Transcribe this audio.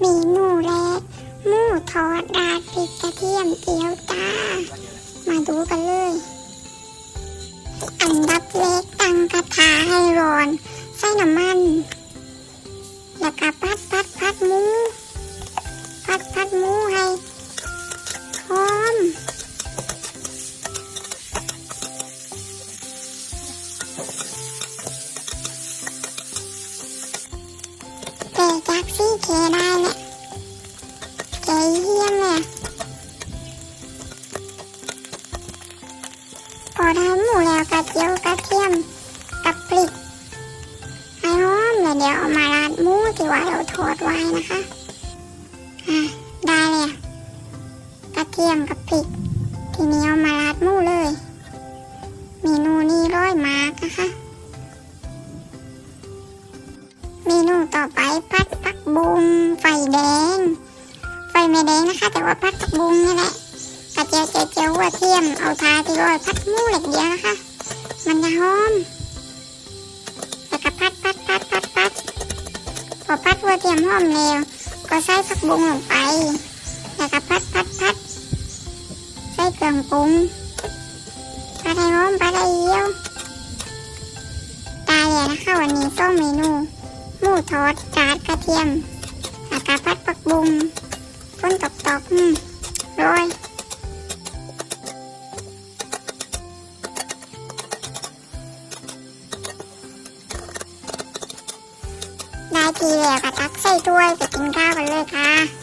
เมนูแรกหมูทอดราดพริกกระเทียมเจียวจ้า มาดูกันเลย อันดับแรกตั้งกระทะให้ร้อน ใส่น้ำมัน แล้วก็พัดพัดพัดหมู พัดพัดหมูให้หอมแต่จากซี่เคได้เนี่ย พอได้หมูแล้วกระเจียวกระเทียมกับพริกให้หอมแล้วเดี๋ยวเอามาราดหมูที่ว่าเราทอดไว้นะคะอะได้เลยกระเทียมกับพริก ทีนี้เอามาราดหมูเลยเมนูนี้ร้อยมากนะคะเมนูต่อไปพัดผักบุ้งไฟแดง ไฟไม่แดงนะคะ แต่ว่าพัดผักบุ้งนี่แหละ เอาทาที่ร้อยพัดมูเหล็กเดียวนะคะ มันจะหอมแล้วก็พัดพัดพัดพัดพัดพอพัดหัวเทียมหอมแล้วก็ใส่ผักบุ้งลงไป แล้วก็พัดพัดพัดใส่เครื่องปรุงพัดให้หอมพัดให้เยี่ยวตายเลยนะคะวันนี้ต้องเมนูหมูทอดจาดกระเทียมอากาพัดปักบุ้งฝนตกตกอืม ทีแล้วก็ตักใส่ถ้วยไปกินข้าวกันเลยค่ะ